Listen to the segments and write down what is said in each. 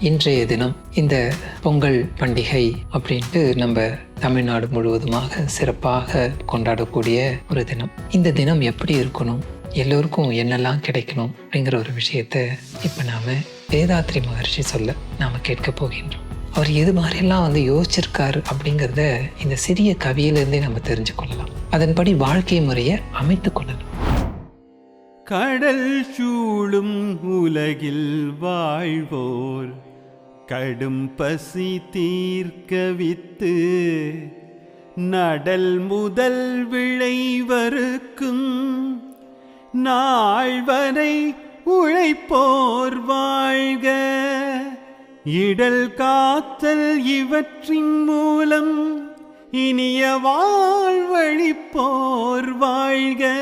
இன்றைய தினம் இந்த பொங்கல் பண்டிகை அப்படின்ட்டு நம்ம தமிழ்நாடு முழுவதுமாக சிறப்பாக கொண்டாடக்கூடிய ஒரு தினம். இந்த தினம் எப்படி இருக்கணும்? எல்லோருக்கும் என்னெல்லாம் கிடைக்கணும் அப்படிங்கிற ஒரு விஷயத்த இப்போ நாம் வேதாத்ரி மகர்ஷி சொல்ல நாம் கேட்க போகின்றோம். அவர் எது மாதிரிலாம் வந்து யோசிச்சிருக்காரு அப்படிங்கிறத இந்த சிறிய கவியிலிருந்தே நம்ம தெரிஞ்சு கொள்ளலாம். அதன்படி வாழ்க்கை முறையை அமைத்து கொள்ளலாம். கடல் சூழும் உலகில் வாழ்வோர் கடும் பசி தீர்க்க வித்து நடல் முதல் விளைவருக்கும் நாள் வரை உழைப்போர் வாழ்க இடல் காத்தல் இவற்றின் மூலம் இனிய வாழ்வழிப்போர் வாழ்க.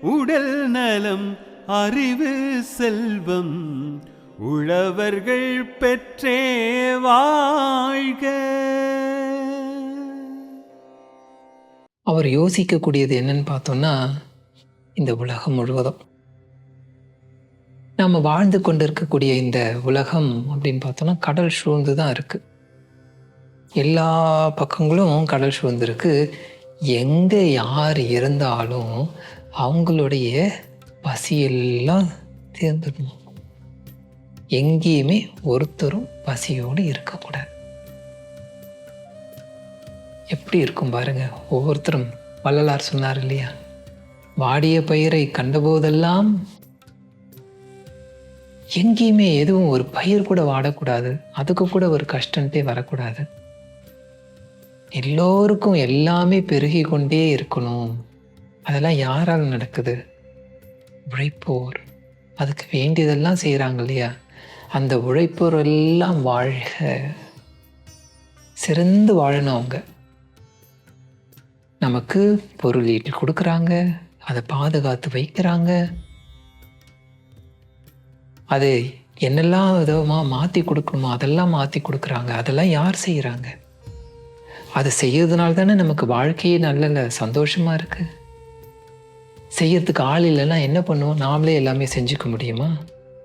உடல் நலம் அறிவு செல்வம் உழவர்கள் பெற்றே வாழ்க. அவர் யோசிக்கக்கூடியது என்னன்னு பார்த்தோம்னா இந்த உலகம் முழுவதும். நாம் வாழ்ந்து கொண்டிருக்கக்கூடிய இந்த உலகம் அப்படின்னு பார்த்தோம்னா கடல் சூழ்ந்து தான் இருக்குது எல்லா பக்கங்களும் கடல் சூழ்ந்துருக்கு. எங்கே யார் இருந்தாலும் அவங்களுடைய பசியெல்லாம் தேர்ந்துடணும். எங்கேயுமே ஒருத்தரும் பசியோடு இருக்கக்கூடாது. எப்படி இருக்கும் பாருங்க ஒவ்வொருத்தரும் வள்ளலார் சொன்னார் இல்லையா? வாடிய பயிரை கண்டபோதெல்லாம் எங்கேயுமே எதுவும் ஒரு பயிர் கூட வாடக்கூடாது அதுக்கு கூட ஒரு கஷ்டன்ட்டே வரக்கூடாது. எல்லோருக்கும் எல்லாமே பெருகி கொண்டே இருக்கணும். அதெல்லாம் யாரால் நடக்குது? உழைப்போர். அதுக்கு வேண்டியதெல்லாம் செய்கிறாங்க இல்லையா? அந்த உழைப்போர் எல்லாம் வாழ்க. சிறந்து வாழணும் அவங்க. நமக்கு பொருள் ஈட்டி கொடுக்குறாங்க. அதை பாதுகாத்து வைக்கிறாங்க. அது என்னெல்லாம் விதமாக மாற்றி கொடுக்கணுமோ அதெல்லாம் மாற்றி கொடுக்குறாங்க. அதெல்லாம் யார் செய்கிறாங்க அதை செய்யறதுனால தானே நமக்கு வாழ்க்கையே நல்ல சந்தோஷமாக இருக்குது செய்யறதுக்கு ஆள் இல்லைன்னா என்ன பண்ணுவோம்? நாமளே எல்லாமே செஞ்சுக்க முடியுமா?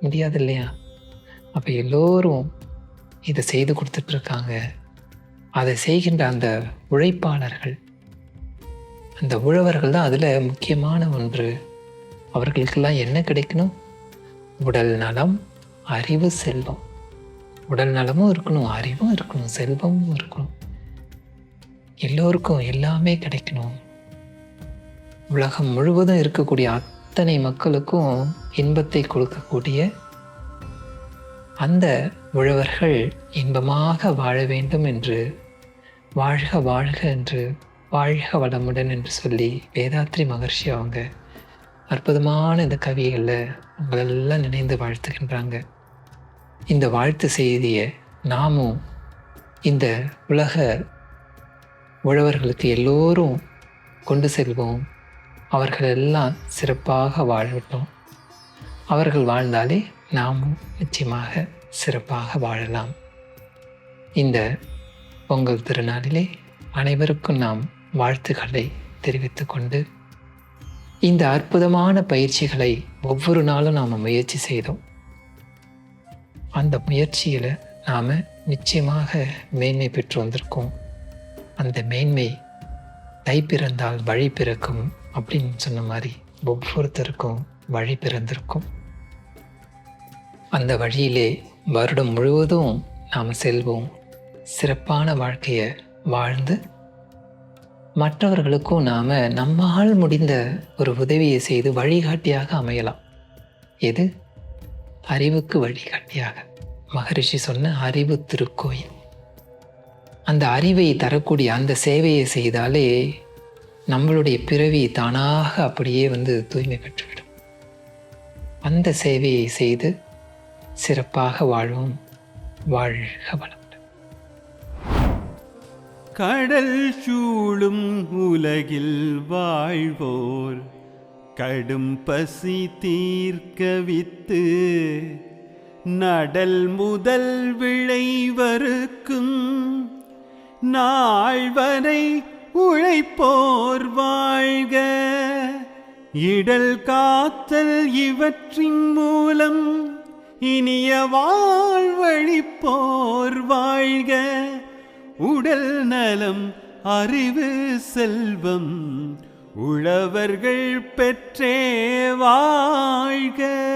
முடியாது இல்லையா? அப்போ எல்லோரும் இதை செய்து கொடுத்துட்ருக்காங்க. அதை செய்கின்ற அந்த உழைப்பாளர்கள் அந்த உழவர்கள் தான் அதில் முக்கியமான ஒன்று. அவர்களுக்கெல்லாம் என்ன கிடைக்கணும்? உடல் நலம் அறிவு செல்வம். உடல் நலமும் இருக்கணும் அறிவும் இருக்கணும் செல்வமும் இருக்கணும். எல்லோருக்கும் எல்லாமே கிடைக்கணும். உலகம் முழுவதும் இருக்கக்கூடிய அத்தனை மக்களுக்கும் இன்பத்தை கொடுக்கக்கூடிய அந்த உழவர்கள் இன்பமாக வாழ வேண்டும் என்று வாழ்க வாழ்க என்று வாழ்க வளமுடன் என்று சொல்லி வேதாத்ரி மகர்ஷி அவங்க அற்புதமான இந்த கவிகளில் உங்களெல்லாம் நினைந்து வாழ்த்துகின்றாங்க. இந்த வாழ்த்து செய்தியை நாமும் இந்த உலக உழவர்களுக்கு எல்லோரும் கொண்டு செல்வோம். அவர்களெல்லாம் சிறப்பாக வாழட்டும் அவர்கள் வாழ்ந்தாலே நாமும் நிச்சயமாக சிறப்பாக வாழலாம். இந்த பொங்கல் திருநாளிலே அனைவருக்கும் நாம் வாழ்த்துக்களை தெரிவித்துக்கொண்டு இந்த அற்புதமான பயிற்சிகளை ஒவ்வொரு நாளும் நாம் முயற்சி செய்தோம். அந்த முயற்சியில் நாம் நிச்சயமாக மேன்மை பெற்று வந்திருக்கோம். அந்த மேன்மை தை பிறந்தால் வழி பிறக்கும் அப்படின்னு சொன்ன மாதிரி ஒவ்வொருத்தருக்கும் வழி பிறந்திருக்கும். அந்த வழியிலே வருடம் முழுவதும் நாம் செல்வோம். சிறப்பான வாழ்க்கையை வாழ்ந்து மற்றவர்களுக்கும் நாம் நம்மால் முடிந்த ஒரு உதவியை செய்து வழிகாட்டியாக அமையலாம். எது? அறிவுக்கு வழிகாட்டியாக. மகரிஷி சொன்ன அறிவு திருக்கோயில். அந்த அறிவை தரக்கூடிய அந்த சேவையை செய்தாலே நம்மளுடைய பிறவி தானாக அப்படியே வந்து தூய்மை பெற்றுவிடும். அந்த சேவையை செய்து சிறப்பாக வாழும். வாழ்க வளமுடன். கடல் சூழும் உலகில் வாழ்வோர் கடும் பசி தீர்க்க வித்து நடல் முதல் விளைவருக்கும் நாள்வரை உழைப்போர் வாழ்க. இடல் காத்தல் இவற்றின் மூலம் இனிய வாழ்வழிப்போர் வாழ்க. உடல் நலம் அறிவு செல்வம் உழவர்கள் பெற்றே வாழ்க.